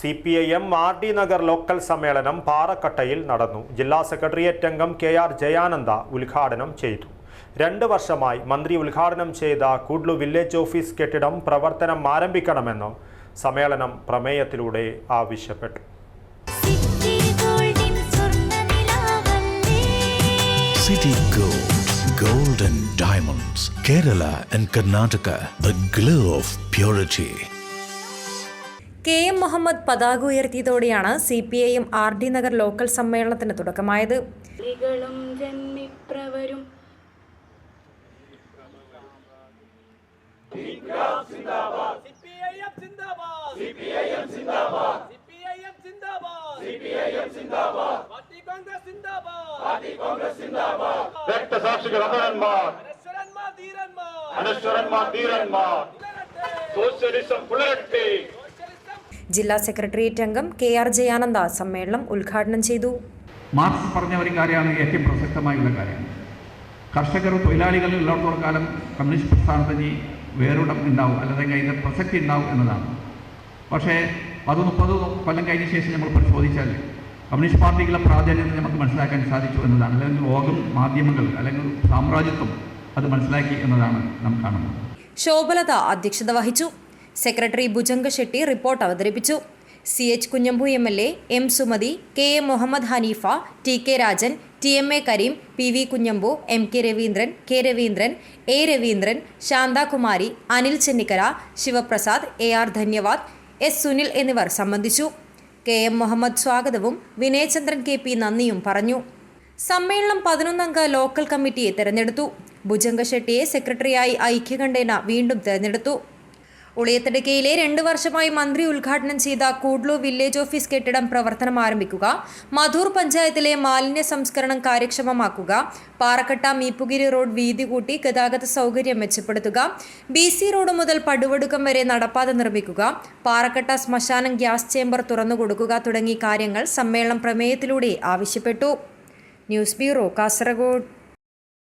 C P I M R D Nagar local സമ്മേളനം പാറക്കട്ടയിൽ നടന്നു. ജില്ലാ സെക്രട്ടേറിയറ്റ് അംഗം കെ ആർ ജയാനന്ദ ഉദ്ഘാടനം ചെയ്തു. രണ്ട് വർഷമായി മന്ത്രി ഉദ്ഘാടനം ചെയ്ത കൂഡ്ലു വില്ലേജ് ഓഫീസ് കെട്ടിടം പ്രവർത്തനം ആരംഭിക്കണമെന്ന് സമ്മേളനം പ്രമേയത്തിലൂടെ ആവശ്യപ്പെട്ടു. City Gold, Gold and Diamonds, Kerala and Karnataka, the glow of purity. K M Muhammad പതാക ഉയർത്തിയതോടെയാണ് C P I M R D Nagar local സമ്മേളനത്തിന് തുടക്കമായത്. രക്തസാക്ഷികൾ അമരന്മാർ അനശ്വരന്മാർ ധീരന്മാർ. സോഷ്യലിസം പുലരട്ടെ. ജില്ലാ സെക്രട്ടേറിയറ്റ് അംഗം കെ ആർ ജയാനന്ദ സമ്മേളനം ഉദ്ഘാടനം ചെയ്തു. മാർക്സ് പറഞ്ഞ ഒരു കാര്യമാണ് ഏറ്റവും പ്രസക്തമായുള്ള കാര്യം. കർഷകർ തൊഴിലാളികൾ ഉള്ളിടത്തോളം കാലം കമ്മ്യൂണിസ്റ്റ് പ്രസ്ഥാനത്തിന് വേറിടം ഉണ്ടാവും അല്ലെങ്കിൽ അതിന്റെ പ്രസക്തി ഉണ്ടാവും എന്നതാണ്. പക്ഷേ പത് മുപ്പത് കൊല്ലം കഴിഞ്ഞ ശേഷം നമ്മൾ പരിശോധിച്ചാൽ കമ്മ്യൂണിസ്റ്റ് പാർട്ടികളുടെ പ്രാധാന്യം നമുക്ക് മനസ്സിലാക്കാൻ സാധിച്ചു എന്നതാണ്. അല്ലെങ്കിൽ ലോകം മാധ്യമങ്ങൾ അല്ലെങ്കിൽ സാമ്രാജ്യത്വം അത് മനസ്സിലാക്കി എന്നതാണ് നാം കാണുന്നത്. ശോഭലത അധ്യക്ഷത വഹിച്ചു. സെക്രട്ടറി ഭുജംഗ ഷെട്ടി റിപ്പോർട്ട് അവതരിപ്പിച്ചു. C H Kunhambu M L A M Sumathi K A Muhammad Haneefa T K Rajan T M A Kareem P V Kunhambu M K Raveendran K Raveendran A Raveendran Shanthakumari Anil Chennikkara Sivaprasad A R Dhanyavad S Sunil എന്നിവർ സംബന്ധിച്ചു. K M Muhammad സ്വാഗതവും Vinayachandran K P നന്ദിയും പറഞ്ഞു. സമ്മേളനം പതിനൊന്നംഗ local കമ്മിറ്റിയെ തെരഞ്ഞെടുത്തു. ഭുജംഗ ഷെട്ടിയെ സെക്രട്ടറിയായി ഐക്യകണ്ഠേന വീണ്ടും തെരഞ്ഞെടുത്തു. ഉളിയത്തടുക്കയിലെ രണ്ട് വർഷമായി മന്ത്രി ഉദ്ഘാടനം ചെയ്ത കൂഡ്ലു വില്ലേജ് ഓഫീസ് കെട്ടിടം പ്രവർത്തനം ആരംഭിക്കുക മധൂർ പഞ്ചായത്തിലെ മാലിന്യ സംസ്കരണം കാര്യക്ഷമമാക്കുക പാറക്കട്ട മീപ്പുകിരി റോഡ് വീതി കൂട്ടി ഗതാഗത സൗകര്യം മെച്ചപ്പെടുത്തുക ബി സി റോഡ് മുതൽ പടുവടുക്കം വരെ നടപ്പാത നിർമ്മിക്കുക പാറക്കട്ട ശ്മശാനം ഗ്യാസ് ചേംബർ തുറന്നുകൊടുക്കുക തുടങ്ങി കാര്യങ്ങൾ സമ്മേളനം പ്രമേയത്തിലൂടെ ആവശ്യപ്പെട്ടു. News bureau Kasaragod.